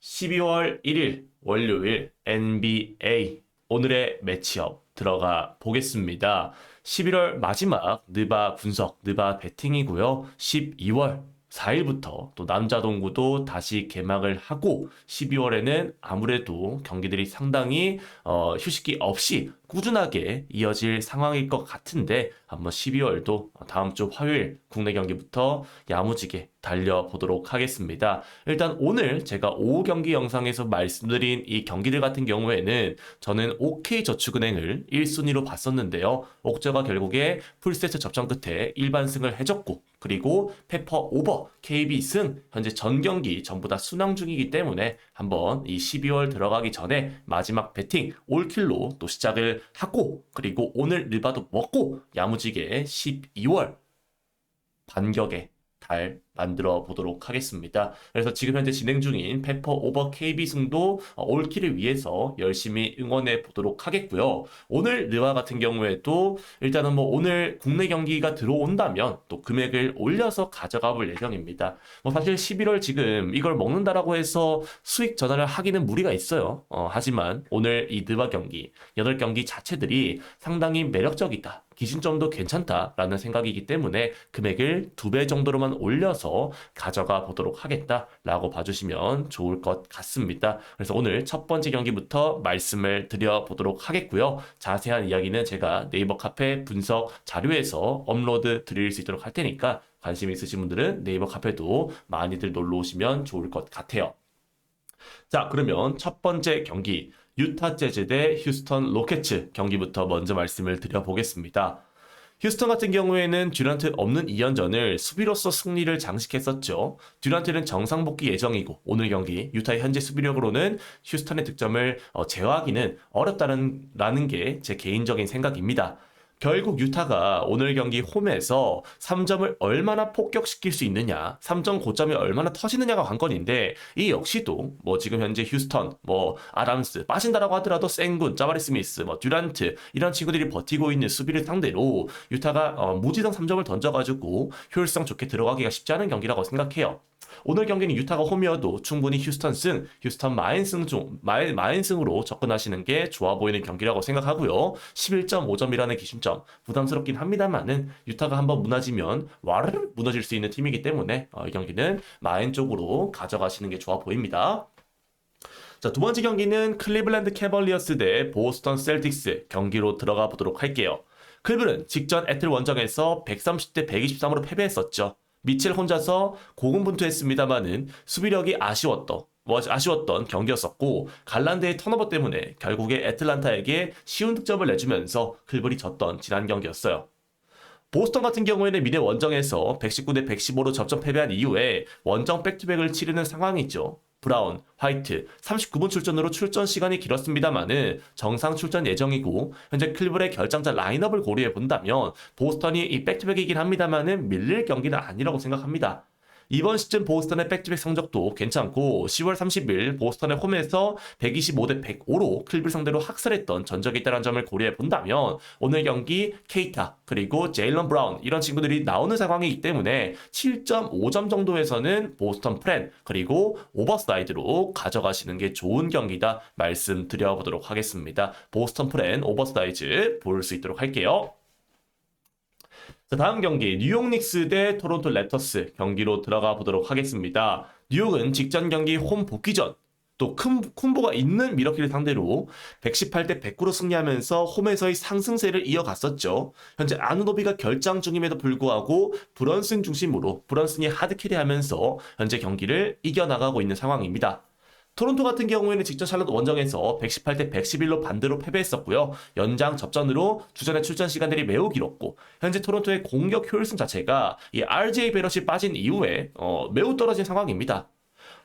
12월 1일 월요일 NBA 오늘의 매치업 들어가 보겠습니다. 11월 마지막 느바 분석, 느바 배팅이고요. 12월 4일부터 또 남자 동구도 다시 개막을 하고 12월에는 아무래도 경기들이 상당히 어, 휴식기 없이 꾸준하게 이어질 상황일 것 같은데 한번 12월도 다음 주 화요일 국내 경기부터 야무지게 달려보도록 하겠습니다. 일단 오늘 제가 오후 경기 영상에서 말씀드린 이 경기들 같은 경우에는 저는 OK저축은행을 1순위로 봤었는데요. 옥저가 결국에 풀세트 접전 끝에 일반승을 해줬고 그리고 페퍼 오버 KB 승 현재 전 경기 전부 다 순항 중이기 때문에 한번 이 12월 들어가기 전에 마지막 배팅 올킬로 또 시작을 하고 그리고 오늘 르바도 먹고 야무지게 12월 반격에 달 만들어 보도록 하겠습니다. 그래서 지금 현재 진행 중인 페퍼 오버 KB 승도 올킬을 위해서 열심히 응원해 보도록 하겠고요. 오늘 르와 같은 경우에도 일단은 뭐 오늘 국내 경기가 들어온다면 또 금액을 올려서 가져가 볼 예정입니다. 뭐 사실 11월 지금 이걸 먹는다라고 해서 수익 전환을 하기는 무리가 있어요. 어, 하지만 오늘 이 르와 경기, 8경기 자체들이 상당히 매력적이다. 기준점도 괜찮다라는 생각이기 때문에 금액을 두 배 정도로만 올려서 가져가 보도록 하겠다라고 봐주시면 좋을 것 같습니다. 그래서 오늘 첫 번째 경기부터 말씀을 드려보도록 하겠고요. 자세한 이야기는 제가 네이버 카페 분석 자료에서 업로드 드릴 수 있도록 할 테니까 관심 있으신 분들은 네이버 카페도 많이들 놀러 오시면 좋을 것 같아요. 자, 그러면 첫 번째 경기 유타 재즈 대 휴스턴 로켓츠 경기부터 먼저 말씀을 드려보겠습니다. 휴스턴 같은 경우에는 듀란트 없는 2연전을 수비로서 승리를 장식했었죠. 듀란트는 정상 복귀 예정이고 오늘 경기 유타의 현재 수비력으로는 휴스턴의 득점을 어, 제어하기는 어렵다는 라는 게 제 개인적인 생각입니다. 결국 유타가 오늘 경기 홈에서 3점을 얼마나 폭격시킬 수 있느냐, 3점 고점이 얼마나 터지느냐가 관건인데 이 역시도 뭐 지금 현재 휴스턴, 뭐 아담스 빠진다라고 하더라도 생군, 짜바리 스미스, 뭐 듀란트 이런 친구들이 버티고 있는 수비를 상대로 유타가 어, 무지성 3점을 던져가지고 효율성 좋게 들어가기가 쉽지 않은 경기라고 생각해요. 오늘 경기는 유타가 홈이어도 충분히 휴스턴 승, 휴스턴 마인승 중 마인, 마인승으로 접근하시는 게 좋아 보이는 경기라고 생각하고요. 11.5점이라는 기준점 부담스럽긴 합니다만은 유타가 한번 무너지면 와르르 무너질 수 있는 팀이기 때문에 어, 이 경기는 마인 쪽으로 가져가시는 게 좋아 보입니다. 자, 두 번째 경기는 클리블랜드 캐벌리어스 대 보스턴 셀틱스 경기로 들어가 보도록 할게요. 클블은 직전 애틀 원정에서 130대 123으로 패배했었죠. 미첼 혼자서 고군분투했습니다만은 수비력이 아쉬웠던 뭐 아쉬웠던 경기였었고 갈란드의 턴오버 때문에 결국에 애틀란타에게 쉬운 득점을 내주면서 클블이 졌던 지난 경기였어요. 보스턴 같은 경우에는 미네 원정에서 119대 115로 접전 패배한 이후에 원정 백투백을 치르는 상황이죠. 브라운, 화이트 39분 출전으로 출전 시간이 길었습니다만은 정상 출전 예정이고 현재 클블의 결정자 라인업을 고려해 본다면 보스턴이 이 백투백이긴 합니다만은 밀릴 경기는 아니라고 생각합니다. 이번 시즌 보스턴의 백투백 성적도 괜찮고 10월 30일 보스턴의 홈에서 125대 105로 클빌 상대로 학살했던 전적이 있다는 점을 고려해 본다면 오늘 경기 케이타 그리고 제일런 브라운 이런 친구들이 나오는 상황이기 때문에 7.5점 정도에서는 보스턴 프렌 그리고 오버사이드로 가져가시는 게 좋은 경기다 말씀드려보도록 하겠습니다. 보스턴 프렌 오버사이즈 볼 수 있도록 할게요. 자, 다음 경기 뉴욕 닉스 대 토론토 랩터스 경기로 들어가 보도록 하겠습니다. 뉴욕은 직전 경기 홈 복귀 전 또 큰, 쿤보가 있는 미러키를 상대로 118대 109로 승리하면서 홈에서의 상승세를 이어갔었죠. 현재 아누노비가 결장 중임에도 불구하고 브런슨 중심으로 브런슨이 하드캐리하면서 현재 경기를 이겨나가고 있는 상황입니다. 토론토 같은 경우에는 직전 샬롯 원정에서 118대 111로 반대로 패배했었고요. 연장 접전으로 주전의 출전 시간들이 매우 길었고 현재 토론토의 공격 효율성 자체가 이 RJ 베럿이 빠진 이후에 어, 매우 떨어진 상황입니다.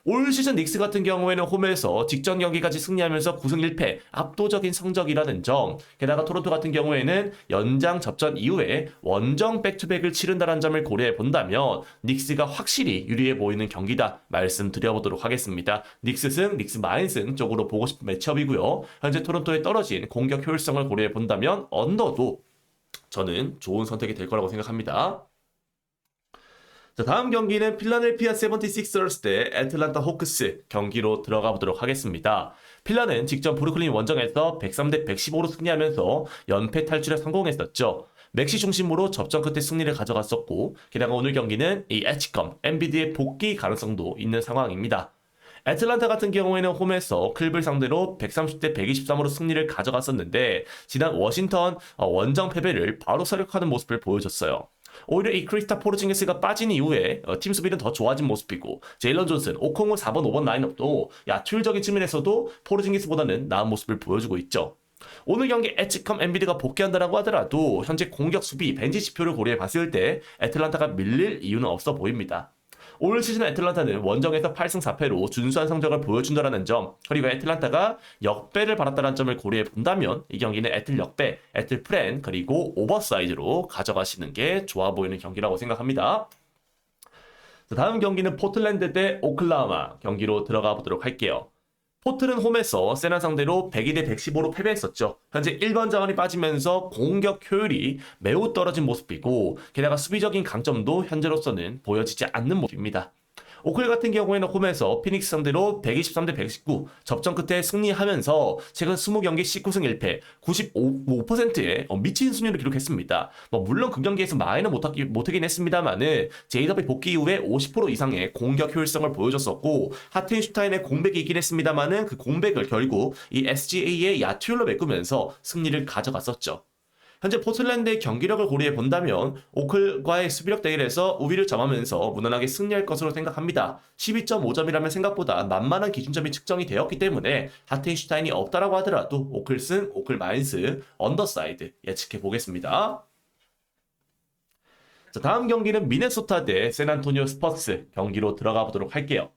올 시즌 닉스 같은 경우에는 홈에서 직전 경기까지 승리하면서 9승 1패 압도적인 성적이라는 점 게다가 토론토 같은 경우에는 연장 접전 이후에 원정 백투백을 치른다는 점을 고려해 본다면 닉스가 확실히 유리해 보이는 경기다 말씀드려보도록 하겠습니다. 닉스 승, 닉스 마인 승 쪽으로 보고 싶은 매치업이고요. 현재 토론토에 떨어진 공격 효율성을 고려해 본다면 언더도 저는 좋은 선택이 될 거라고 생각합니다. 자, 다음 경기는 필라델피아 76ers 대 애틀란타 호크스 경기로 들어가 보도록 하겠습니다. 필라는 직전 브루클린 원정에서 103대 115로 승리하면서 연패 탈출에 성공했었죠. 맥시 중심으로 접전 끝에 승리를 가져갔었고 게다가 오늘 경기는 이 에치컴, 엔비디의 복귀 가능성도 있는 상황입니다. 애틀란타 같은 경우에는 홈에서 클블 상대로 130대 123으로 승리를 가져갔었는데 지난 워싱턴 어, 원정 패배를 바로 서력하는 모습을 보여줬어요. 오히려 이 크리스타 포르징기스가 빠진 이후에 어, 팀 수비는 더 좋아진 모습이고 제일런 존슨, 오콩우 4번, 5번 라인업도 야투율적인 측면에서도 포르징기스보다는 나은 모습을 보여주고 있죠. 오늘 경기 에치컴 엔비드가 복귀한다라고 하더라도 현재 공격 수비 벤치 지표를 고려해 봤을 때 애틀란타가 밀릴 이유는 없어 보입니다. 올 시즌 애틀란타는 원정에서 8승 4패로 준수한 성적을 보여준다는 점, 그리고 애틀란타가 역배를 받았다는 점을 고려해 본다면 이 경기는 애틀 역배, 애틀 프렌, 그리고 오버사이즈로 가져가시는 게 좋아 보이는 경기라고 생각합니다. 자, 다음 경기는 포틀랜드 대 오클라호마 경기로 들어가 보도록 할게요. 포틀은 홈에서 세나 상대로 102대 115로 패배했었죠. 현재 1번 자원이 빠지면서 공격 효율이 매우 떨어진 모습이고 게다가 수비적인 강점도 현재로서는 보여지지 않는 모습입니다. 오클 같은 경우에는 홈에서 피닉스 상대로 123대 119 접전 끝에 승리하면서 최근 20경기 19승 1패 95%의 어, 미친 승률을 기록했습니다. 뭐 물론 그 경기에서 마이는 못하기, 못하긴 했습니다만은 제이더비 복귀 이후에 50% 이상의 공격 효율성을 보여줬었고 하텐슈타인의 공백이 있긴 했습니다만은 그 공백을 결국 이 SGA의 야투율로 메꾸면서 승리를 가져갔었죠. 현재 포틀랜드의 경기력을 고려해 본다면 오클과의 수비력 대결에서 우위를 점하면서 무난하게 승리할 것으로 생각합니다. 12.5점이라면 생각보다 만만한 기준점이 측정이 되었기 때문에 하텐슈타인이 없다라고 하더라도 오클승, 오클 마인스, 언더사이드 예측해 보겠습니다. 자, 다음 경기는 미네소타 대 샌안토니오 스퍼스 경기로 들어가 보도록 할게요.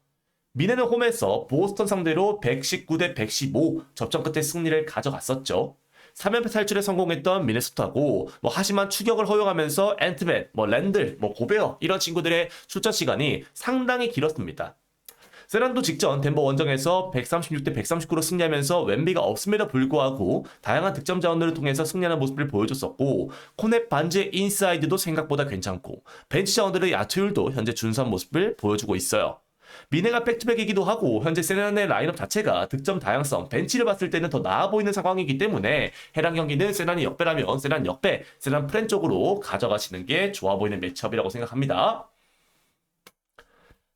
미네는 홈에서 보스턴 상대로 119 대 115 접전 끝에 승리를 가져갔었죠. 3연패 탈출에 성공했던 미네소타고 뭐 하지만 추격을 허용하면서 앤트맨, 뭐 랜들, 뭐 고베어 이런 친구들의 출전 시간이 상당히 길었습니다. 세란도 직전 덴버 원정에서 136대 139로 승리하면서 웬비가 없음에도 불구하고 다양한 득점 자원들을 통해서 승리하는 모습을 보여줬었고 코넷 반지의 인사이드도 생각보다 괜찮고 벤치 자원들의 야투율도 현재 준수한 모습을 보여주고 있어요. 미네가 백투백이기도 하고 현재 세란의 라인업 자체가 득점 다양성, 벤치를 봤을 때는 더 나아 보이는 상황이기 때문에 해당 경기는 세란이 역배라면 세란 역배, 세란 프렌 쪽으로 가져가시는 게 좋아 보이는 매치업이라고 생각합니다.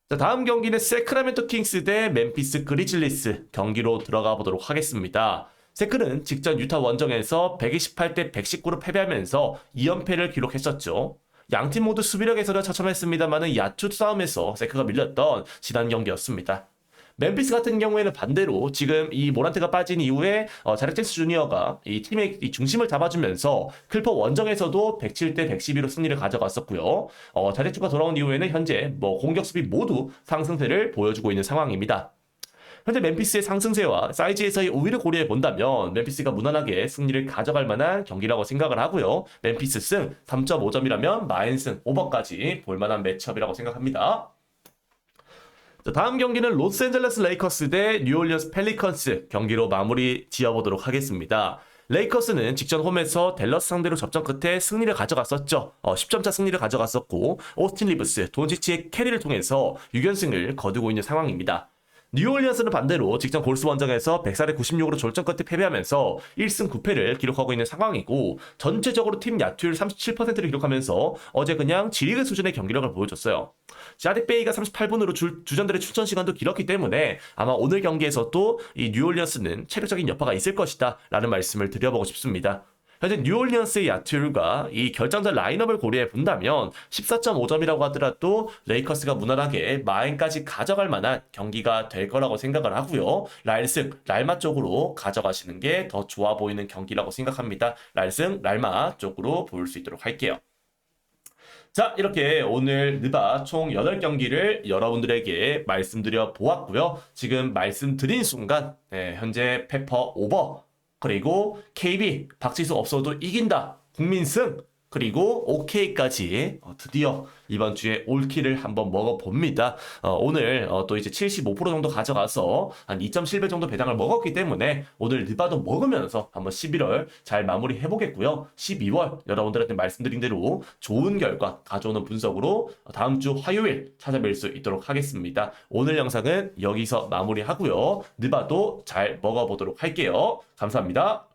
자, 다음 경기는 세크라멘토 킹스 대 멤피스 그리즐리스 경기로 들어가 보도록 하겠습니다. 세크는 직전 유타 원정에서 128대 119로 패배하면서 2연패를 기록했었죠. 양팀 모두 수비력 에서는 처참했습니다만은 야투 싸움에서 세크가 밀렸던 지난 경기였습니다. 멤피스 같은 경우에는 반대로 지금 이 모란트가 빠진 이후에 어, 자렉 잭스 주니어가 이 팀의 이 중심을 잡아주면서 클퍼 원정에서도 107대 112로 승리를 가져갔었고요. 어, 자렉주가 돌아온 이후에는 현재 뭐 공격 수비 모두 상승세를 보여주고 있는 상황입니다. 현재 멤피스의 상승세와 사이즈에서의 우위를 고려해 본다면 멤피스가 무난하게 승리를 가져갈 만한 경기라고 생각을 하고요. 멤피스 승 3.5점이라면 마인승 오버까지 볼 만한 매치업이라고 생각합니다. 자, 다음 경기는 로스앤젤레스 레이커스 대 뉴올리언스 펠리컨스 경기로 마무리 지어보도록 하겠습니다. 레이커스는 직전 홈에서 델러스 상대로 접전 끝에 승리를 가져갔었죠. 어, 10점차 승리를 가져갔었고 오스틴 리브스, 돈치치의 캐리를 통해서 6연승을 거두고 있는 상황입니다. 뉴올리언스는 반대로 직전 골스 원정에서 104대 96으로 졸전 끝에 패배하면서 1승 9패를 기록하고 있는 상황이고 전체적으로 팀 야투율 37%를 기록하면서 어제 그냥 지리그 수준의 경기력을 보여줬어요. 자디 베이가 38분으로 주, 주전들의 출전 시간도 길었기 때문에 아마 오늘 경기에서도 이 뉴올리언스는 체력적인 여파가 있을 것이다 라는 말씀을 드려보고 싶습니다. 현재 뉴올리언스의 야투율과 이 결정전 라인업을 고려해 본다면 14.5점이라고 하더라도 레이커스가 무난하게 마인까지 가져갈 만한 경기가 될 거라고 생각을 하고요. 랄승, 랄마 쪽으로 가져가시는 게 더 좋아 보이는 경기라고 생각합니다. 랄승, 랄마 쪽으로 보일 수 있도록 할게요. 자, 이렇게 오늘 느바 총 8경기를 여러분들에게 말씀드려 보았고요. 지금 말씀드린 순간, 네, 현재 페퍼 오버, 그리고 KB 박지수 없어도 이긴다. 국민승. 그리고 오케이까지 어, 드디어 이번 주에 올킬을 한번 먹어봅니다. 어, 오늘 어, 또 이제 75% 정도 가져가서 한 2.7배 정도 배당을 먹었기 때문에 오늘 느바도 먹으면서 한번 11월 잘 마무리 해보겠고요. 12월 여러분들한테 말씀드린 대로 좋은 결과 가져오는 분석으로 다음 주 화요일 찾아뵐 수 있도록 하겠습니다. 오늘 영상은 여기서 마무리하고요. 느바도 잘 먹어보도록 할게요. 감사합니다.